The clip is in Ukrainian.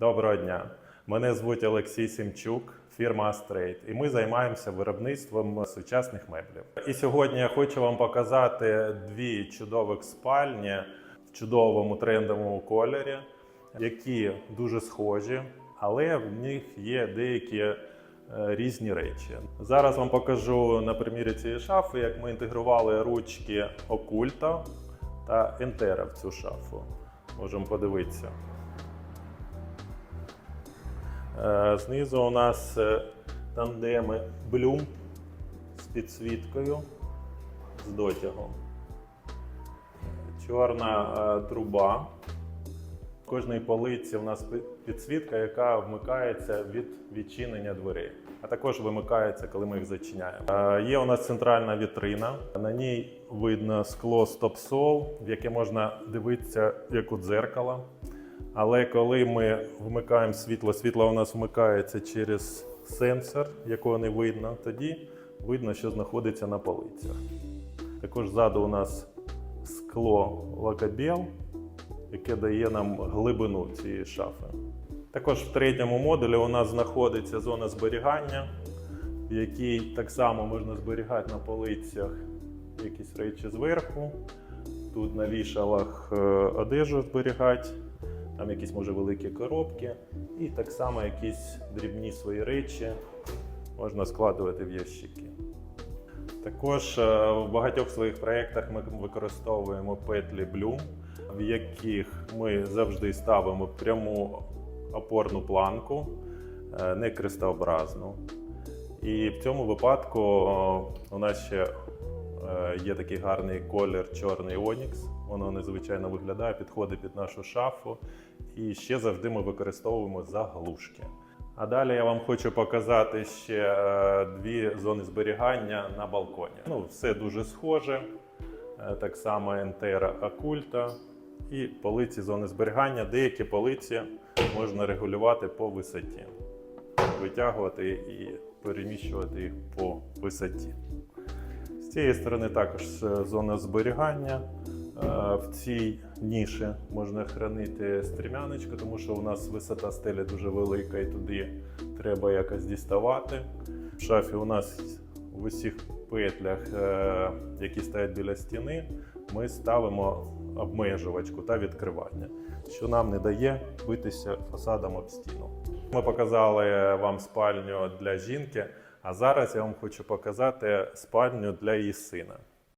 Доброго дня. Мене звуть Олексій Сімчук, фірма Астрейт, і ми займаємося виробництвом сучасних меблів. І сьогодні я хочу вам показати дві чудових спальні в чудовому трендовому кольорі, які дуже схожі, але в них є деякі е, різні речі. Зараз вам покажу на примірі цієї шафи, як ми інтегрували ручки Окульта та Ентера в цю шафу. Можемо подивитися. Е, Знизу у нас е, тандеми Bloom з підсвіткою з дотягом. Чорна е, труба. Кожній полиці у нас підсвітка, яка вмикається від відчинення дверей, а також вимикається, коли ми їх зачиняємо. Є у нас центральна вітрина. На ній видно скло стоп-сол, в яке можна дивитися як у дзеркало. Але коли ми вмикаємо світло, світло у нас вмикається через сенсор, якого не видно, тоді видно, що знаходиться на полицях. Також ззаду у нас скло лакобел, яке дає нам глибину цієї шафи. Також в третьому модулі у нас знаходиться зона зберігання, в якій так само можна зберігати на полицях якісь речі зверху. Тут на вішалах е, одежу зберігати, там якісь може великі коробки, і так само якісь дрібні свої речі можна складувати в ящики. Також е, в багатьох своїх проєктах ми використовуємо петлі Bloom, в яких ми завжди ставимо пряму опорну планку, е, не крестообразну. І в цьому випадку у нас ще е, є такий гарний колір чорний Онікс. Воно незвичайно виглядає, підходить під нашу шафу. І ще завжди ми використовуємо заглушки. А далі я вам хочу показати ще е, дві зони зберігання на балконі. Ну, все дуже схоже. Е, Так само Ентера Акульта і полиці зони зберігання. Деякі полиці можна регулювати по висоті, витягувати і переміщувати їх по висоті. Цієї сторони також е, зона зберігання. Е, В цій ніші можна хранити стрімяночку, тому що у нас висота стелі дуже велика і туди треба якось діставати. В шафі у нас в усіх петлях, е, які стоять біля стіни, ми ставимо обмежувачку та відкривання, що нам не дає битися фасадом об стіну. Ми показали вам спальню для жінки, а зараз я вам хочу показати спальню для її сина.